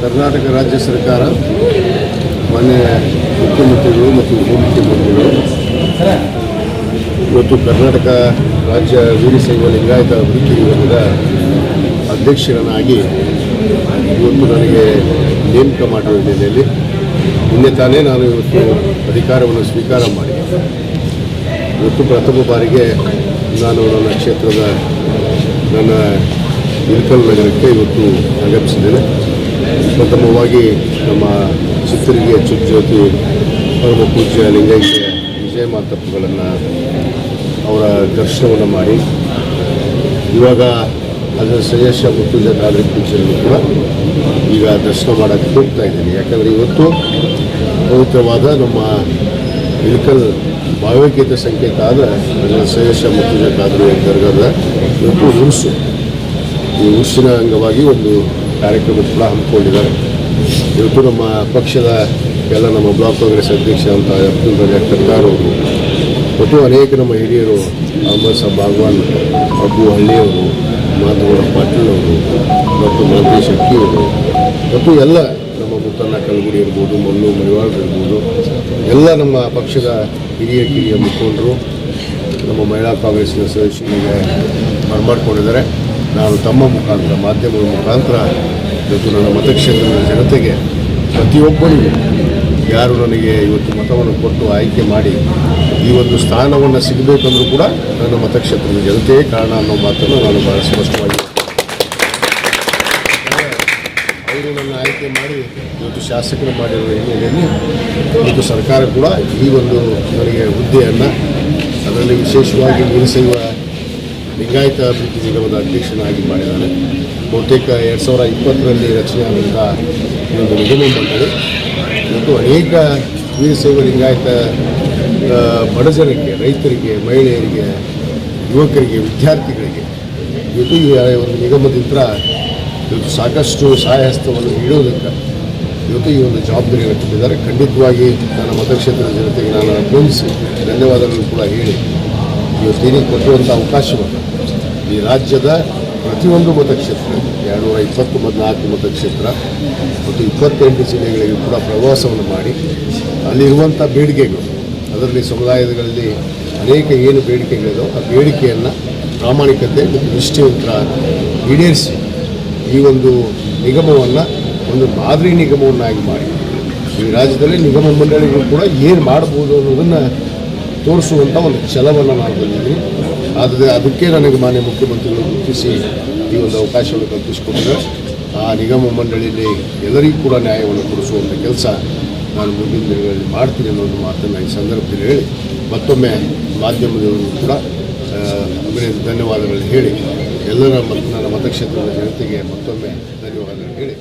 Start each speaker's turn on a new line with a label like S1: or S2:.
S1: ಕರ್ನಾಟಕ ರಾಜ್ಯ ಸರ್ಕಾರ, ಮಾನ್ಯ ಮುಖ್ಯಮಂತ್ರಿಗಳು ಮತ್ತು ಉಪಮುಖ್ಯಮಂತ್ರಿಗಳು, ಇವತ್ತು ಕರ್ನಾಟಕ ರಾಜ್ಯ ವೀರಶೈವ ಲಿಂಗಾಯತ ವೃತ್ತಿ ನಿಗಮದ ಅಧ್ಯಕ್ಷರನ್ನಾಗಿ ಇವತ್ತು ನನಗೆ ನೇಮಕ ಮಾಡಿರುವ ಹಿನ್ನೆಲೆಯಲ್ಲಿ ನಿನ್ನೆ ತಾನೇ ನಾನು ಇವತ್ತು ಅಧಿಕಾರವನ್ನು ಸ್ವೀಕಾರ ಮಾಡಿ. ಇವತ್ತು ಪ್ರಥಮ ಬಾರಿಗೆ ನಾನು ನನ್ನ ಕ್ಷೇತ್ರದ ನನ್ನ ಇಲ್ಕಲ್ ನಗರಕ್ಕೆ ಇವತ್ತು ಆಗಮಿಸಿದ್ದೇನೆ. ಪ್ರಥಮವಾಗಿ ನಮ್ಮ ಚಿತ್ರಿಗೆ ಚುಜ್ಯೋತಿ ಪರಮ ಪೂಜ್ಯ ಲಿಂಗೈಕ್ಯ ವಿಜಯ ಮಾತಪ್ಪಗಳನ್ನು ಅವರ ದರ್ಶನವನ್ನು ಮಾಡಿ, ಇವಾಗ ಅದರ ಸಜೇಶ ಮುತ್ತುಜ ಕಾದ್ರಿ ಪೂಜೆಯನ್ನು ಕೂಡ ಈಗ ದರ್ಶನ ಮಾಡೋಕ್ಕೆ ಹೋಗ್ತಾ ಇದ್ದೀನಿ. ಯಾಕಂದರೆ ಇವತ್ತು ಪವಿತ್ರವಾದ ನಮ್ಮ ಇಳಕಲ್ ಭಾವೈಕ್ಯತೆ ಸಂಕೇತ ಆದ ಅದರ ಶ್ರೇಯಸ್ಸ ಮುತ್ತುಜ ಕಾದ್ರಿ ದರ್ಗದ ಇವತ್ತು ಉರುಸು ಈ ಉರುಸಿನ ಅಂಗವಾಗಿ ಒಂದು ಕಾರ್ಯಕ್ರಮ ಕೂಡ ಹಮ್ಮಿಕೊಂಡಿದ್ದಾರೆ. ಇವತ್ತು ನಮ್ಮ ಪಕ್ಷದ ಎಲ್ಲ ನಮ್ಮ ಬ್ಲಾಕ್ ಕಾಂಗ್ರೆಸ್ ಅಧ್ಯಕ್ಷ ಅಂತ ಅಬ್ದುಲ್ ರಜಾಕ್ ಅವರು, ಮತ್ತು ಅನೇಕ ನಮ್ಮ ಹಿರಿಯರು ಅಹಮದ್ ಸಾಬ್ ಬಾಗ್ವಾನ್ ಅಬ್ಬು ಹಳ್ಳಿಯವರು ಮಾಧವರ ಪಾಟೀಲ್ ಅವರು, ಮತ್ತು ಮಂತ್ರಿ ಶೆಟ್ಟಿಯವರು ಮತ್ತು ಎಲ್ಲ ನಮ್ಮ ಮುತ್ತಣ್ಣ ಕಲ್ಗುಡಿ ಇರ್ಬೋದು, ಮಲ್ಲು ಮರಿವಾಳ್ ಇರ್ಬೋದು, ಎಲ್ಲ ನಮ್ಮ ಪಕ್ಷದ ಹಿರಿಯ ಕಿರಿಯ ಮುಖಂಡರು, ನಮ್ಮ ಮಹಿಳಾ ಕಾಂಗ್ರೆಸ್ನ ಸದಸ್ಯರಿಗೆ ಬರಮಾಡ್ಕೊಂಡಿದ್ದಾರೆ ನಾನು ತಮ್ಮ ಮುಖಾಂತರ ಮಾಧ್ಯಮದ ಮುಖಾಂತರ ಇವತ್ತು ನನ್ನ ಮತಕ್ಷೇತ್ರದ ಜನತೆಗೆ ಪ್ರತಿಯೊಬ್ಬರಿಗೂ ಯಾರು ನನಗೆ ಇವತ್ತು ಮತವನ್ನು ಕೊಟ್ಟು ಆಯ್ಕೆ ಮಾಡಿ ಈ ಒಂದು ಸ್ಥಾನವನ್ನು ಸಿಗಬೇಕಂದ್ರೂ ಕೂಡ ನನ್ನ ಮತಕ್ಷೇತ್ರದ ಜನತೆಯೇ ಕಾರಣ ಅನ್ನೋ ಮಾತನ್ನು ನಾನು ಬಹಳ ಸ್ಪಷ್ಟವಾಗಿ ಅವರು ನನ್ನ ಆಯ್ಕೆ ಮಾಡಿ ಇವತ್ತು ಶಾಸಕರು ಮಾಡಿರುವ ಹಿನ್ನೆಲೆಯಲ್ಲಿ ಇವತ್ತು ಸರ್ಕಾರ ಕೂಡ ಈ ಒಂದು ನನಗೆ ಹುದ್ದೆಯನ್ನು ಅದರಲ್ಲಿ ವಿಶೇಷವಾಗಿ ವೀರಶೈವ ಲಿಂಗಾಯತ ಅಭಿವೃದ್ಧಿ ನಿಗಮದ ಅಧ್ಯಕ್ಷನಾಗಿ ಮಾಡಿದ್ದಾರೆ. ಬಹುತೇಕ ಎರಡು ಸಾವಿರ ಇಪ್ಪತ್ತರಲ್ಲಿ ರಚನೆ ಆದಂಥ ಒಂದು ನಿಗಮ ಮಂಡಳಿ. ಮತ್ತು ಅನೇಕ ವೀರಶೈವ ಲಿಂಗಾಯತ ಆ, ಬಡಜನಕ್ಕೆ ರೈತರಿಗೆ ಮಹಿಳೆಯರಿಗೆ ಯುವಕರಿಗೆ ವಿದ್ಯಾರ್ಥಿಗಳಿಗೆ ಇದು ಈ ಒಂದು ನಿಗಮದಿಂದ ಇವತ್ತು ಸಾಕಷ್ಟು ಸಹಾಯಹಸ್ತವನ್ನು ನೀಡೋದಕ್ಕೆ ಇವತ್ತು ಈ ಒಂದು ಜವಾಬ್ದಾರಿಯನ್ನು ಕೊಟ್ಟಿದ್ದಾರೆ. ಖಂಡಿತವಾಗಿ ನನ್ನ ಮತಕ್ಷೇತ್ರದ ಜನತೆಗೆ ನಾನು ಅಭಿನಂದಿಸಿ ಧನ್ಯವಾದಗಳನ್ನು ಕೂಡ ಹೇಳಿ. ಇವತ್ತೇನಿಗೆ ಕೊಟ್ಟಿರುವಂಥ ಅವಕಾಶವನ್ನು ಈ ರಾಜ್ಯದ ಪ್ರತಿಯೊಂದು ಮತಕ್ಷೇತ್ರ, ಎರಡುನೂರ ಇಪ್ಪತ್ತು ನಾಲ್ಕು ಮತಕ್ಷೇತ್ರ ಮತ್ತು ಇಪ್ಪತ್ತೆಂಟು ಜಿಲ್ಲೆಗಳಿಗೆ ಕೂಡ ಪ್ರವಾಸವನ್ನು ಮಾಡಿ ಅಲ್ಲಿರುವಂಥ ಬೇಡಿಕೆಗಳು, ಅದರಲ್ಲಿ ಸಮುದಾಯಗಳಲ್ಲಿ ಅನೇಕ ಏನು ಬೇಡಿಕೆಗಳಿದೋ ಆ ಬೇಡಿಕೆಯನ್ನು ಪ್ರಾಮಾಣಿಕತೆ ಮತ್ತು ನಿಷ್ಠೆಯಿಂದ ಈಡೇರಿಸಿ ಈ ಒಂದು ನಿಗಮವನ್ನು, ಒಂದು ಮಾದರಿ ನಿಗಮವನ್ನಾಗಿ ಮಾಡಿ. ಈ ರಾಜ್ಯದಲ್ಲಿ ನಿಗಮ ಮಂಡಳಿಗಳು ಕೂಡ ಏನು ಮಾಡ್ಬೋದು ಅನ್ನೋದನ್ನು ತೋರಿಸುವಂಥ ಒಂದು ಛಲವನ್ನು ನಾವು ಬಂದಿದ್ದೀನಿ ಆದರೆ ಅದಕ್ಕೆ ನನಗೆ ಮಾನ್ಯ ಮುಖ್ಯಮಂತ್ರಿಗಳು ಗುರುತಿಸಿ ಈ ಒಂದು ಅವಕಾಶವನ್ನು ಕಲ್ಪಿಸಿಕೊಟ್ಟರೆ. ಆ ನಿಗಮ ಮಂಡಳಿಯಲ್ಲಿ ಎಲ್ಲರಿಗೂ ಕೂಡ ನ್ಯಾಯವನ್ನು ಕೊಡಿಸುವಂಥ ಕೆಲಸ ನಾನು ಮುಂದಿನ ದಿನಗಳಲ್ಲಿ ಮಾಡ್ತೀನಿ ಅನ್ನೋ ಒಂದು ಮಾತನ್ನು ಈ ಸಂದರ್ಭದಲ್ಲಿ ಹೇಳಿ ಮತ್ತೊಮ್ಮೆ ಮಾಧ್ಯಮದವರು ಕೂಡ ಅಭಿನಂದ ಧನ್ಯವಾದಗಳನ್ನು ಹೇಳಿ ಎಲ್ಲರ ಮತ್ತು ನನ್ನ ಮತಕ್ಷೇತ್ರದ ಜನತೆಗೆ ಮತ್ತೊಮ್ಮೆ ಧನ್ಯವಾದಗಳು ಹೇಳಿ.